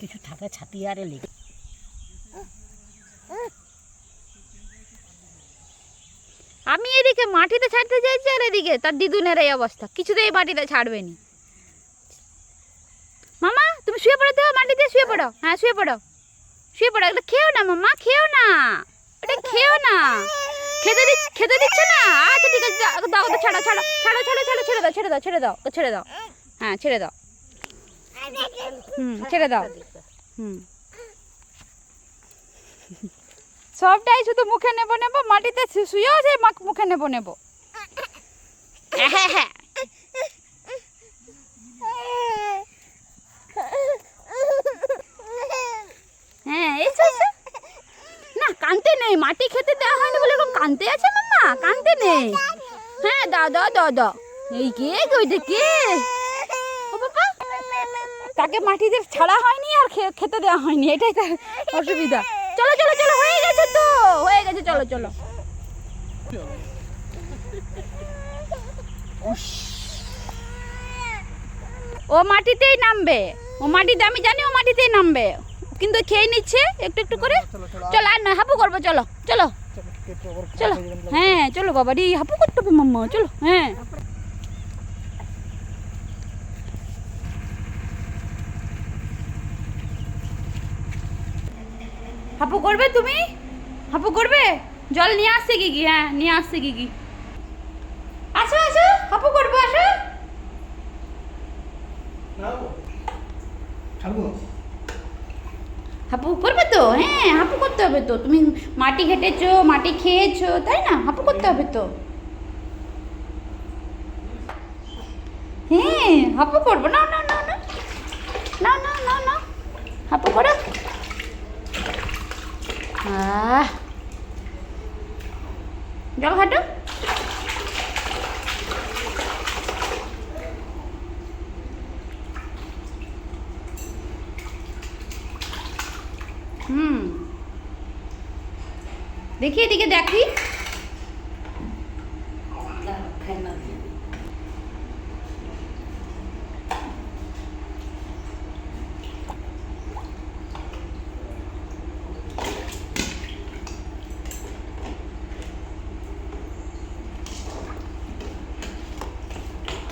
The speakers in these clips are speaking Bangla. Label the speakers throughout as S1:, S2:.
S1: কিছু
S2: আমি এদিকে মাটিতে ছাড়তে চাইছি আর এদিকে তার দিদুনের এই অবস্থা। কিছুতেই মাটিতে ছাড়বে নি। মামা তুমি শুয়ে পড়ো তো মাটিতে শুয়ে পড়ো। হ্যাঁ শুয়ে পড়ো। শুয়ে পড়ো এগুলো খেও না মামা খেও না। এটা খেও না। খেতে দিচ্ছ খেতে দিচ্ছে না? আচ্ছা ঠিক আছে দাও দাও দাও, ছাড়ো ছাড়ো ছাড়ো ছাড়ো ছাড়ো ছেড়ে দাও ছেড়ে দাও ছেড়ে দাও ছেড়ে দাও। হ্যাঁ ছেড়ে দাও। হুম ছেড়ে দাও। হুম। সবটাই শুধু মুখে নেব নেব মাটিতে শুয়েও মাক মুখে নেব নেব। হ্যাঁ হ্যাঁ। না, কানতে নেই। মাটি খেতে দেওয়া হয়নি বলে এরকম কানতে আছে মাম্মা? কানতে নেই। হ্যাঁ দাও দাও এই কে এটা কে? তাকে মাটিতে ছাড়া হয়নি আর খেতে দেওয়া হয়নি। এটাই তার অসুবিধা। চলো চলো চলো, হয়ে গেছে তো। হয়ে গেছে, চলো চলো। ও মাটিতেই নামবে। ও মাটিতে, আমি জানি ও মাটিতেই নামবে। কিন্তু খেয়ে নিচ্ছে একটু একটু করে। চলো আর না হাপু করব চলো চলো। চলো হ্যাঁ চলো বাবা রে হাপু করতে হবে মাম্মা চলো হ্যাঁ। হাপু করবে তুমি? হাপু করবে? জল নিয়ে আসছে কি কি? হ্যাঁ নিয়ে আসছে কি কি? আসো আসো হাপু করব আসো। হাপু করবে তো? হ্যাঁ হাঁপু করতে হবে তো। তুমি মাটি ঘেটেছো, মাটি খেয়েছো, তাই না? হাঁপু করতে হবে তো। হ্যাঁ হাঁপু করব। না না না না না না না না হাপু করো। জল ঘাটো হুম। দেখি এদিকে দেখি।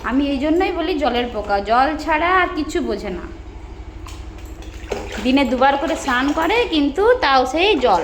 S2: আমি এই জন্যই বলি জলের পোকা। জল ছাড়া আর কিছু বোঝে না। দিনে দুবার করে স্নান করে কিন্তু তাও সেই জল।